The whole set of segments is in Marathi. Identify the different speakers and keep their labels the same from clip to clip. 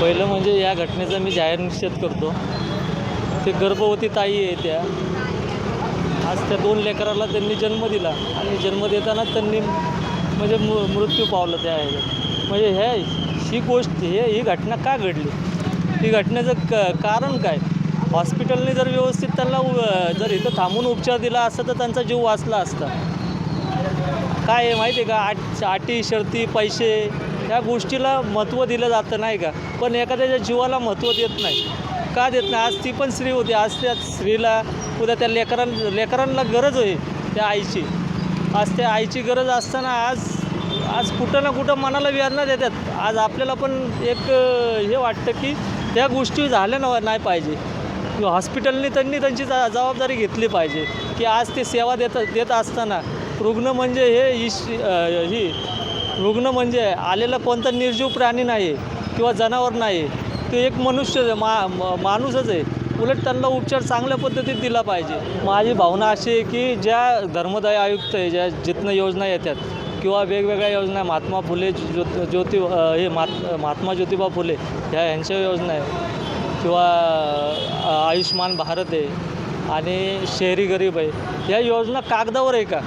Speaker 1: पहिलं म्हणजे या घटनेचा मी जाहीर निषेध करतो. ते गर्भवती ताई आहे त्या. आज त्या दोन लेकराला त्यांनी जन्म दिला आणि जन्म देताना त्यांनी म्हणजे मृ मृत्यू पावलं त्या ह्याच्यात. म्हणजे ह्या ही गोष्ट हे ही घटना का घडली? ही घटनेचं क कारण काय? हॉस्पिटलने जर व्यवस्थित त्यांना जर इथं थांबून उपचार दिला असता तर त्यांचा जीव वाचला असता. काय आहे माहिती आहे का? आट अटी शर्ती पैसे या गोष्टीला महत्त्व दिलं जातं नाही का? पण एखाद्याच्या जीवाला महत्त्व देत नाही. का देत नाही? आज ती पण स्त्री होती. आज त्या स्त्रीला उद्या त्या लेकरां लेकरांना गरज आहे त्या आईची. आज त्या आईची गरज असताना आज आज कुठं ना कुठं मनाला वेदना देतात. आज आपल्याला पण एक हे वाटतं की त्या गोष्टी झाल्या ना नाही पाहिजे. हॉस्पिटलने त्यांनी त्यांची जा जबाबदारी घेतली पाहिजे की आज ते सेवा देत देत असताना रुग्ण म्हणजे हे इश ही रुग्ण म्हणजे आलेला कोणता निर्जीव प्राणी नाही किंवा जनावर नाही ते एक मनुष्य आहे, मा माणूसच आहे. उलट त्यांना उपचार चांगल्या पद्धतीत दिला पाहिजे. माझी भावना अशी आहे की ज्या धर्मदाय आयुक्त आहे ज्या जिथनं योजना येतात किंवा वेगवेगळ्या योजना महात्मा फुले ज्यो ज्योति हे महात महात्मा ज्योतिबा फुले ह्या ह्यांच्या योजना आहे किंवा आयुष्मान भारत आहे आणि शहरी गरीब आहे. या योजना कागदावर आहे का?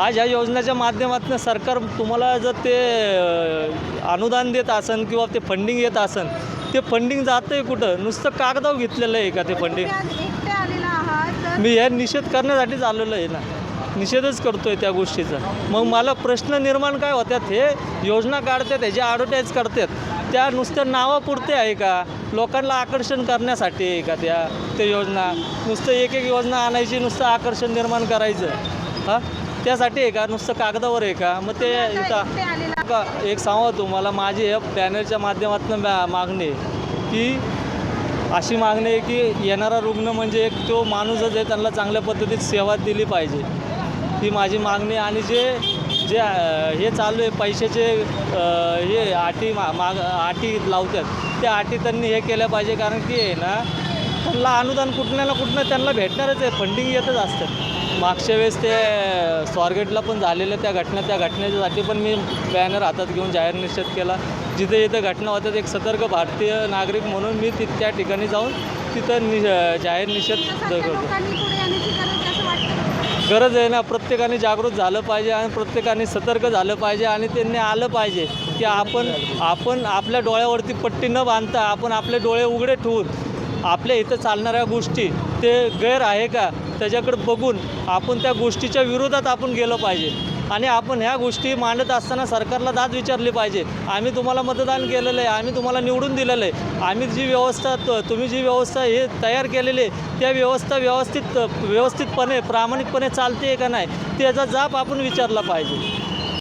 Speaker 1: आज ह्या योजनेच्या माध्यमातून सरकार तुम्हाला जर ते अनुदान देत असन किंवा ते फंडिंग येत असन ते फंडिंग जातं आहे कुठं? नुसतं कागदावर घेतलेलं आहे का ते फंडिंग मी ह्या निषेध करण्यासाठीच आलेलो आहे ना. निषेधच करतो आहे त्या गोष्टीचा. मग मला प्रश्न निर्माण काय होतात हे? योजना काढतात ह्याचे ॲडव्हर्टाईज करतात त्या नुसत्या नावापुरते आहे का? लोकांना आकर्षण करण्यासाठी आहे का त्या ते योजना? नुसतं एक एक योजना आणायची नुसतं आकर्षण निर्माण करायचं. हां? त्यासाठी आहे का? नुसतं कागदावर आहे का? मग ते इथं का एक सांगा तुम्हाला माझी या बॅनरच्या माध्यमातून मा- मागणी आहे की अशी मागणी आहे की येणारा रुग्ण म्हणजे एक तो माणूसच आहे त्यांना चांगल्या पद्धतीत सेवा दिली पाहिजे. ही माझी मागणी. आणि जे जे हे चालू आहे पैशाचे हे अटी मा माग अटी लावतात त्या अटी त्यांनी हे केल्या पाहिजे. कारण की आहे ना त्यांना अनुदान कुठल्या ना कुठनं त्यांना भेटणारच आहे. फंडिंग येतच असतं. मागच्या वेळेस ते स्वारगेटला पण झालेलं त्या घटना त्या घटनेच्यासाठी पण मी बॅनर हातात घेऊन जाहीर निषेध केला. जिथे जिथे घटना होतात एक सतर्क भारतीय नागरिक म्हणून मी ति त्या ठिकाणी जाऊन तिथं नि जाहीर निषेध करतो.
Speaker 2: गरज आहे
Speaker 1: गरज आहे ना प्रत्येकाने जागृत झालं पाहिजे आणि प्रत्येकाने सतर्क झालं पाहिजे आणि त्यांनी आलं पाहिजे की आपण आपण आपल्या डोळ्यावरती पट्टी न बांधता आपण आपले डोळे उघडे ठेवून आपल्या इथं चालणाऱ्या गोष्टी ते गैर आहे का? त्याच्याकडे बघून आपण त्या गोष्टीच्या विरोधात आपण गेलं पाहिजे. आणि आपण ह्या गोष्टी मांडत असताना सरकारला दाद विचारली पाहिजे. आम्ही तुम्हाला मतदान केलेलं आहे आम्ही तुम्हाला निवडून दिलेलं आहे. आम्ही जी व्यवस्था तुम्ही जी व्यवस्था हे तयार केलेली आहे त्या व्यवस्था व्यवस्थित व्यवस्थितपणे प्रामाणिकपणे चालते आहे का नाही त्याचा जाप आपण विचारला पाहिजे.